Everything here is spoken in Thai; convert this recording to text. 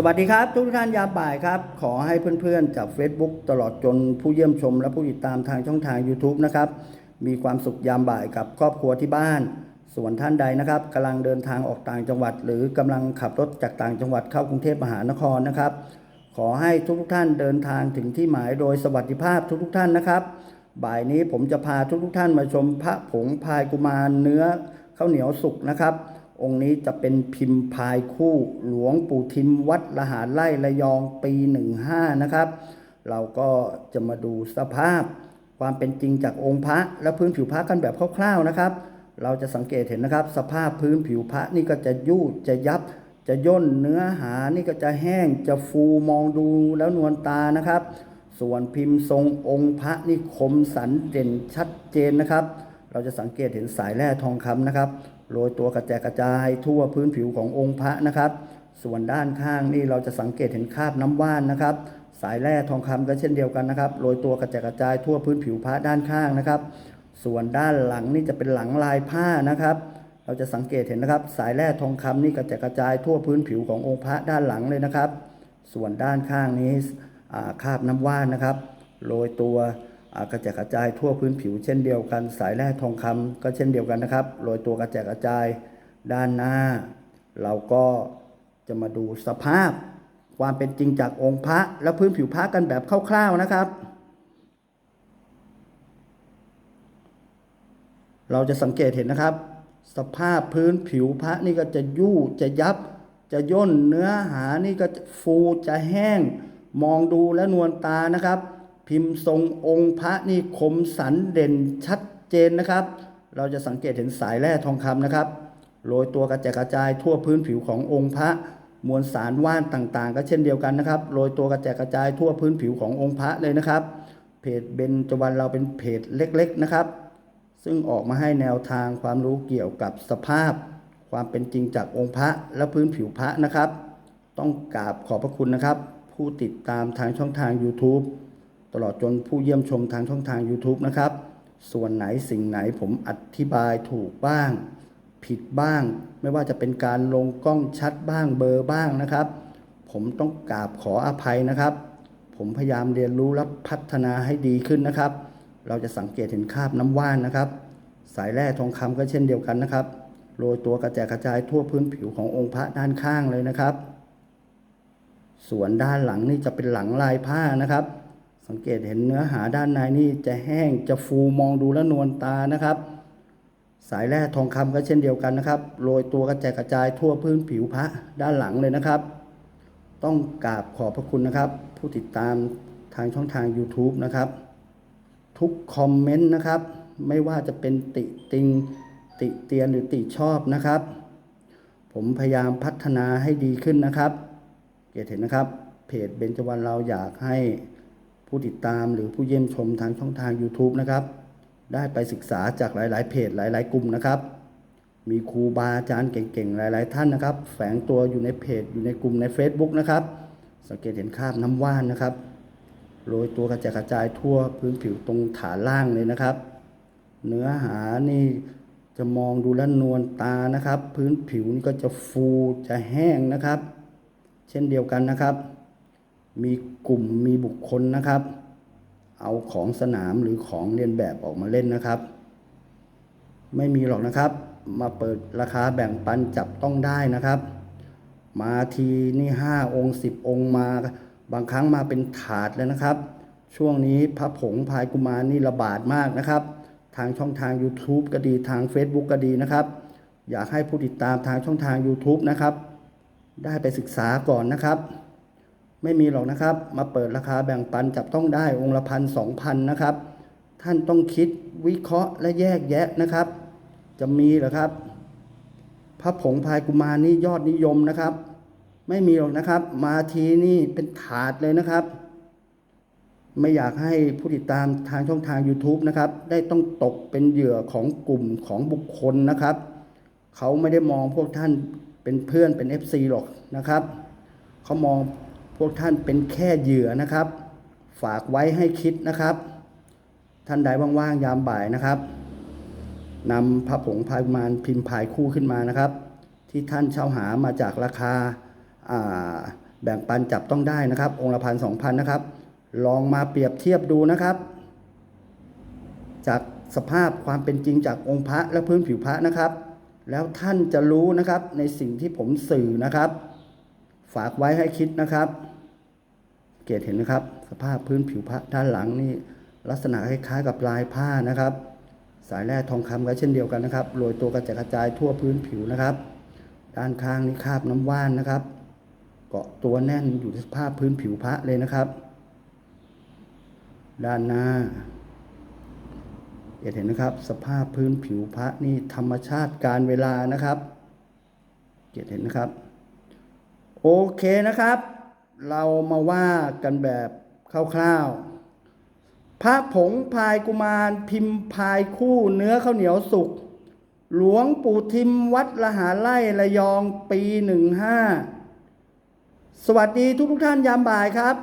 สวัสดีครับ ทุกท่านยาบ่ายครับ ขอให้เพื่อนๆจาก Facebook ตลอดจนผู้เยี่ยมชม และผู้ติดตามทางช่องทาง YouTube นะครับ มีความสุขยามบ่ายกับครอบครัวที่บ้าน ส่วนท่านใดนะครับกำลังเดินทางออกต่างจังหวัด หรือกำลังขับรถจากต่างจังหวัดเข้ากรุงเทพมหานครนะครับ ขอให้ทุกๆท่านเดินทางถึงที่หมายโดยสวัสดิภาพทุกๆท่านนะครับ บ่ายนี้ผมจะพาทุกๆท่านมาชมพระผงพายกุมารเนื้อข้าวเหนียวสุกนะครับ องค์นี้จะเป็นพิมพ์พายคู่หลวงปู่ทิมวัดละหาไร่ระยองปี15นะครับ เราก็จะมาดูสภาพความเป็นจริงจากองค์พระและพื้นผิวพระกันแบบคร่าวๆนะครับ เราจะสังเกตเห็นนะครับ สภาพพื้นผิวพระนี่ก็จะยูดจะยับ จะย่นเนื้อหานี่ก็จะแห้งจะฟูมองดูแล้วนวลตานะครับ ส่วนพิมพ์ทรงองค์พระนี่คมสันเด่นชัดเจนนะครับ เราจะสังเกตเห็นสายแร่ทองคำนะครับ โรยตัวกระแจกกระจายทั่วพื้นผิวขององค์พระนะครับ ส่วนด้านข้างนี่เราจะสังเกตเห็นคราบน้ำว่านนะครับ สายแร่ทองคำก็เช่นเดียวกันนะครับโรยตัวกระแจกกระจายทั่วพื้นผิวพระด้านข้างนะครับ ส่วนด้านหลังนี่จะเป็นหลังลายผ้านะครับ เราจะสังเกตเห็นนะครับ สายแร่ทองคำนี่กระจายกระจายทั่วพื้นผิวขององค์พระด้านหลังเลยนะครับ ส่วนด้านข้างนี้คราบน้ำว่านนะครับโรยตัว กระจายกระจายทั่วพื้นผิวเช่นเดียวกัน สายแร่ทองคำก็เช่นเดียวกันนะครับโรยตัวกระจายกระจายด้านหน้า เราก็จะมาดูสภาพความเป็นจริงจากองค์พระและพื้นผิวพระกันแบบคร่าวๆนะครับ เราจะสังเกตเห็นนะครับ สภาพพื้นผิวพระนี่ก็จะยู่จะยับ จะย่นเนื้อหานี่ก็ฟูจะแห้ง มองดูและนวลตานะครับ พิมพ์ทรงองค์พระนี่คมสันเด่นชัดเจนนะครับ เราจะสังเกตเห็นสายแร่ทองคำนะครับโรยตัวกระจายกระจายทั่วพื้นผิวขององค์พระมวลสารว่านต่างๆ ก็เช่นเดียวกันนะครับโรยตัวกระจายกระจายทั่วพื้นผิวขององค์พระเลยนะครับ เพจเบนจวันเราเป็นเพจเล็ก ๆนะครับ ซึ่งออกมาให้แนวทางความรู้เกี่ยวกับสภาพ ความเป็นจริงจากองค์พระและพื้นผิวพระนะครับ ต้องกราบขอบพระคุณนะครับ ผู้ติดตามทางช่องทาง YouTube ตลอดจนผู้เยี่ยมชมทางช่องทาง YouTube นะครับ ส่วนไหนสิ่งไหนผมอธิบายถูกบ้าง ผิดบ้าง ไม่ว่าจะเป็นการลงกล้องชัดบ้างเบอร์บ้างนะครับ ผมต้องกราบขออภัยนะครับ ผมพยายามเรียนรู้และพัฒนาให้ดีขึ้นนะครับ เราจะสังเกตเห็นคราบน้ำว่านนะครับ สายแร่ทองคำก็เช่นเดียวกันนะครับโรยตัวกระจายกระจายทั่วพื้นผิวขององค์พระด้านข้างเลยนะครับ ส่วนด้านหลังนี่จะเป็นหลังลายผ้านะครับ สังเกตเห็นเนื้อหาด้านในนี่จะแห้งจะฟูมองดูแล้วนวลตานะครับ สายแร่ทองคำก็เช่นเดียวกันนะครับโรยตัวกระจายกระจายทั่วพื้นผิวพระด้านหลังเลยนะครับ ต้องกราบขอบพระคุณนะครับ ผู้ติดตามทางช่องทาง YouTube นะครับ ทุกคอมเมนต์นะครับ ไม่ว่าจะเป็นติติงติเตียนหรือติชอบนะครับ ผมพยายามพัฒนาให้ดีขึ้นนะครับ เกตเห็นนะครับ เพจเบญจวรรณเราอยากให้ ผู้ติดตามหรือผู้เยี่ยมชมทางช่องทาง YouTube นะครับ ได้ไปศึกษาจากหลาย ๆ เพจหลาย ๆ กลุ่มนะครับ มีครูบาอาจารย์เก่ง ๆ หลาย ๆ ท่านนะครับ แฝงตัวอยู่ในเพจอยู่ในกลุ่มใน Facebook นะครับ สังเกตเห็นคราบน้ำว่านนะครับโรยตัวกระจายกระจายทั่วพื้นผิวตรงฐานล่างเลยนะครับ เนื้อหานี่จะมองดูแลวนวลตานะครับ พื้นผิวนี่ก็จะฟูจะแห้งนะครับ เช่นเดียวกันนะครับ มีกลุ่มมีบุคคลนะครับ เอาของสนามหรือของเรียนแบบออกมาเล่นนะครับ ไม่มีหรอกนะครับ มาเปิดราคาแบ่งปันจับต้องได้นะครับ มาทีนี่ห้าองค์สิบองค์มา บางครั้งมาเป็นถาดเลยนะครับ ช่วงนี้พระผงพายกุมารนี่ระบาดมากนะครับ ทางช่องทาง YouTube ก็ดีทาง Facebook ก็ดีนะครับ อยากให้ผู้ติดตามทางช่องทาง YouTube นะครับ ได้ไปศึกษาก่อนนะครับ ไม่มีหรอกนะครับ มาเปิดราคาแบ่งปันจับต้องได้องค์ละพันสองพันนะครับ ท่านต้องคิดวิเคราะห์และแยกแยะนะครับ จะมีหรอครับ พระผงพายกุมารนี่ยอดนิยมนะครับ ไม่มีหรอกนะครับ มาทีนี่เป็นถาดเลยนะครับ ไม่อยากให้ผู้ติดตามทางช่องทาง YouTube นะครับ ได้ต้องตกเป็นเหยื่อของกลุ่มของบุคคลนะครับ เขาไม่ได้มองพวกท่านเป็นเพื่อนเป็น FC หรอกนะครับ เขามอง พวกท่านเป็นแค่เหยื่อนะครับ ฝากไว้ให้คิดนะครับ ท่านใดว่างๆยามบ่ายนะครับนำพระผงพายุมารพิมพ์พายคู่ขึ้นมานะครับ ที่ท่านเช่าหามาจากราคาาแบ่งปันจับต้องได้นะครับ องค์ละพันสองพันนะครับ ลองมาเปรียบเทียบดูนะครับ จากสภาพความเป็นจริงจากองค์พระและพื้นผิวพระนะครับ แล้วท่านจะรู้นะครับในสิ่งที่ผมสื่อนะครับ ฝากไว้ให้คิดนะครับ เกตเห็นนะครับ สภาพพื้นผิวพระด้านหลังนี่ลักษณะคล้ายๆกับลายผ้านะครับ สายแร่ทองคำก็เช่นเดียวกันนะครับโรยตัวกระจายกระจายทั่วพื้นผิวนะครับ ด้านข้างนี่คาบน้ำว่านนะครับ เกาะตัวแน่นอยู่ที่สภาพพื้นผิวพระเลยนะครับ ด้านหน้าเห็นนะครับ สภาพพื้นผิวพระนี่ธรรมชาติการเวลานะครับเห็นนะครับ โอเคนะครับ เรามาว่ากันแบบคร่าวๆ พระผงพายกุมารพิมพ์พายคู่เนื้อข้าวเหนียวสุก หลวงปู่ทิมวัดละหาไล่ระยองปีหนึ่งห้าสวัสดีทุกทุกท่านยามบ่ายครับ